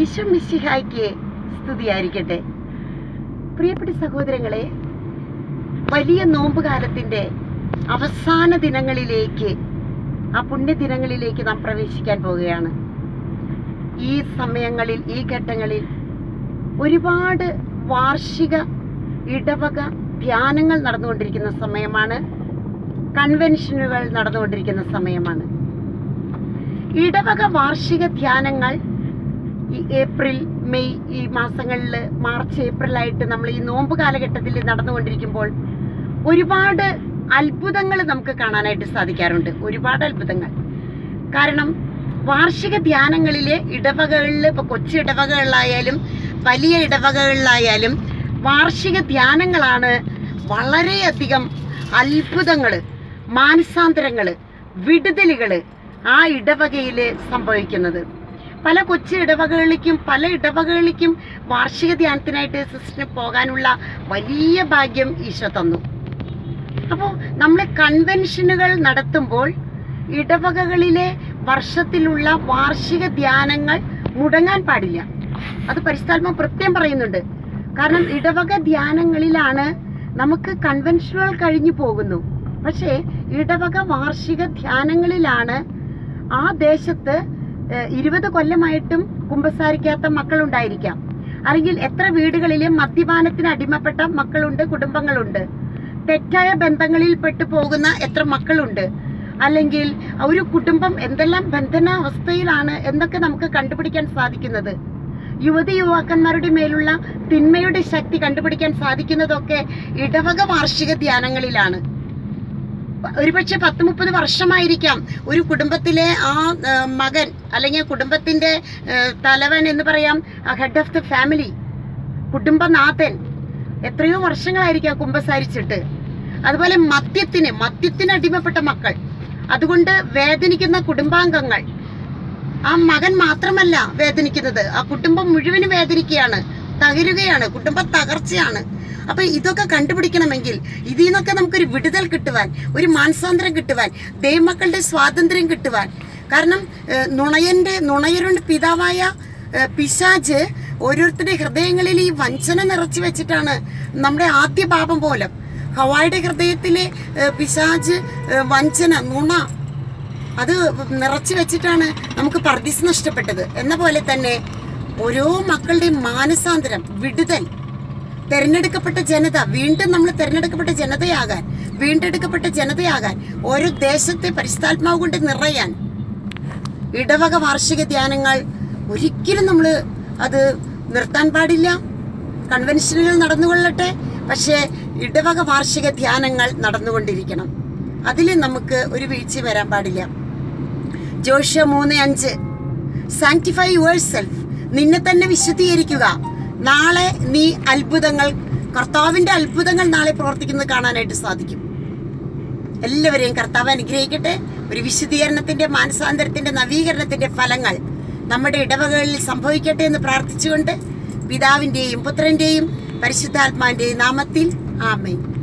ഈശോ സ്തുതിയായിരിക്കട്ടെ. പ്രിയപ്പെട്ട സഹോദരങ്ങളെ വലിയ നോമ്പുകാലത്തിന്റെ അവസാന ദിനങ്ങളിലേക്ക് ആ പുണ്യ പുണ്യദിനങ്ങളിലേക്ക് നാം പ്രവേശിക്കാൻ പോവുകയാണ്. ഈ സമയങ്ങളിൽ ഈ ഘട്ടങ്ങളിൽ ഒരുപാട് വാർഷിക ഇടവക ധ്യാനങ്ങൾ നടന്നുകൊണ്ടിരിക്കുന്ന സമയമാണ്. കൺവെൻഷനുകൾ നടന്നുകൊണ്ടിരിക്കുന്ന സമയമാണ്. ഇടവക വാർഷിക ധ്യാനങ്ങൾ ഈ ഏപ്രിൽ മെയ് ഈ മാസങ്ങളിൽ മാർച്ച് ഏപ്രിലായിട്ട് നമ്മൾ ഈ നോമ്പ് കാലഘട്ടത്തിൽ നടന്നുകൊണ്ടിരിക്കുമ്പോൾ ഒരുപാട് അത്ഭുതങ്ങൾ നമുക്ക് കാണാനായിട്ട് സാധിക്കാറുണ്ട്. ഒരുപാട് അത്ഭുതങ്ങൾ. കാരണം വാർഷിക ധ്യാനങ്ങളിലെ ഇടവകകളിൽ ഇപ്പോൾ കൊച്ചു ഇടവകകളിലായാലും വലിയ ഇടവകകളിലായാലും വാർഷിക ധ്യാനങ്ങളാണ് വളരെയധികം അത്ഭുതങ്ങൾ മാനസാന്തരങ്ങൾ വിടുതലുകൾ ആ ഇടവകയിൽ സംഭവിക്കുന്നത്. പല കൊച്ചു ഇടവകകളിലേക്കും പല ഇടവകകളിലേക്കും വാർഷിക ധ്യാനത്തിനായിട്ട് സിസ്റ്ററിന് പോകാനുള്ള വലിയ ഭാഗ്യം ഈശോ തന്നു. അപ്പോൾ നമ്മൾ കൺവെൻഷനുകൾ നടത്തുമ്പോൾ ഇടവകകളിലെ വർഷത്തിലുള്ള വാർഷിക ധ്യാനങ്ങൾ മുടങ്ങാൻ പാടില്ല. അത് പരിസ്ഥാത്മ പ്രത്യേകം പറയുന്നുണ്ട്. കാരണം ഇടവക ധ്യാനങ്ങളിലാണ് നമുക്ക് കൺവെൻഷനുകൾ കഴിഞ്ഞു പോകുന്നു. പക്ഷേ ഇടവക വാർഷിക ധ്യാനങ്ങളിലാണ് ആ ദേശത്ത് ഇരുപത് കൊല്ലമായിട്ടും കുമ്പസാരിക്കാത്ത മക്കളുണ്ടായിരിക്കാം. അല്ലെങ്കിൽ എത്ര വീടുകളിലും മദ്യപാനത്തിന് അടിമപ്പെട്ട മക്കളുണ്ട് കുടുംബങ്ങളുണ്ട്. തെറ്റായ ബന്ധങ്ങളിൽ പെട്ടു പോകുന്ന എത്ര മക്കളുണ്ട്? അല്ലെങ്കിൽ ഒരു കുടുംബം എന്തെല്ലാം ബന്ധനാവസ്ഥയിലാണ് എന്നൊക്കെ നമുക്ക് കണ്ടുപിടിക്കാൻ സാധിക്കുന്നത്? യുവതി യുവാക്കന്മാരുടെ മേലുള്ള തിന്മയുടെ ശക്തി കണ്ടുപിടിക്കാൻ സാധിക്കുന്നതൊക്കെ ഇടവക വാർഷിക ധ്യാനങ്ങളിലാണ്. ഒരുപക്ഷെ പത്ത് മുപ്പത് വർഷമായിരിക്കാം ഒരു കുടുംബത്തിലെ ആ മകൻ അല്ലെങ്കിൽ കുടുംബത്തിന്റെ തലവൻ എന്ന് പറയാം ഹെഡ് ഓഫ് ദ ഫാമിലി കുടുംബനാഥൻ എത്രയോ വർഷങ്ങളായിരിക്കാം കുമ്പസാരിച്ചിട്ട് അതുപോലെ മദ്യത്തിന് മദ്യത്തിന് അടിമപ്പെട്ട മക്കൾ. അതുകൊണ്ട് വേദനിക്കുന്ന കുടുംബാംഗങ്ങൾ. ആ മകൻ മാത്രമല്ല വേദനിക്കുന്നത്. ആ കുടുംബം മുഴുവനും വേദനിക്കുകയാണ് തകരുകയാണ് കുടുംബ തകർച്ചയാണ്. അപ്പൊ ഇതൊക്കെ കണ്ടുപിടിക്കണമെങ്കിൽ ഇതിൽ നിന്നൊക്കെ നമുക്കൊരു വിടുതൽ കിട്ടുവാൻ ഒരു മാനസാന്തരം കിട്ടുവാൻ ദൈവമക്കളുടെ സ്വാതന്ത്ര്യം കിട്ടുവാൻ. കാരണം നുണയന്റെ നുണയരുടെ പിതാവായ പിശാജ് ഓരോരുത്തരുടെ ഹൃദയങ്ങളിൽ ഈ വഞ്ചന നിറച്ചു വെച്ചിട്ടാണ് നമ്മുടെ ആദ്യ പാപം പോലും. ഹവായുടെ ഹൃദയത്തിലെ പിശാജ് വഞ്ചന നുണ അത് നിറച്ചു വെച്ചിട്ടാണ് നമുക്ക് പർദിസ് നഷ്ടപ്പെട്ടത്. എന്ന പോലെ തന്നെ ഓരോ മക്കളുടെയും മാനസാന്തരം വിടുതൽ തെരഞ്ഞെടുക്കപ്പെട്ട ജനത വീണ്ടും നമ്മൾ തെരഞ്ഞെടുക്കപ്പെട്ട ജനതയാകാൻ വീണ്ടെടുക്കപ്പെട്ട ജനതയാകാൻ ഓരോ ദേശത്തെ പരിസ്ഥാത്മാവ് കൊണ്ട് നിറയാൻ. ഇടവക വാർഷിക ധ്യാനങ്ങൾ ഒരിക്കലും നമ്മൾ അത് നിർത്താൻ പാടില്ല. കൺവെൻഷനുകൾ നടന്നുകൊള്ളട്ടെ പക്ഷേ ഇടവക വാർഷിക ധ്യാനങ്ങൾ നടന്നുകൊണ്ടിരിക്കണം. അതിൽ നമുക്ക് ഒരു വീഴ്ച വരാൻ പാടില്ല. ജോഷ മൂന്ന് അഞ്ച്. സാങ്ക്ടിഫൈ യുവർ സെൽഫ് നിന്നെ തന്നെ വിശുദ്ധീകരിക്കുക. നാളെ നീ അത്ഭുതങ്ങൾ കർത്താവിന്റെ അത്ഭുതങ്ങൾ നാളെ പ്രവർത്തിക്കുന്നത് കാണാനായിട്ട് സാധിക്കും. എല്ലാവരെയും കർത്താവ് അനുഗ്രഹിക്കട്ടെ. ഒരു വിശുദ്ധീകരണത്തിന്റെ മാനസാന്തരത്തിന്റെ നവീകരണത്തിന്റെ ഫലങ്ങൾ നമ്മുടെ ഇടവകളിൽ സംഭവിക്കട്ടെ എന്ന് പ്രാർത്ഥിച്ചുകൊണ്ട് പിതാവിന്റെയും പുത്രന്റെയും പരിശുദ്ധാത്മാവിന്റെയും നാമത്തിൽ ആമേൻ.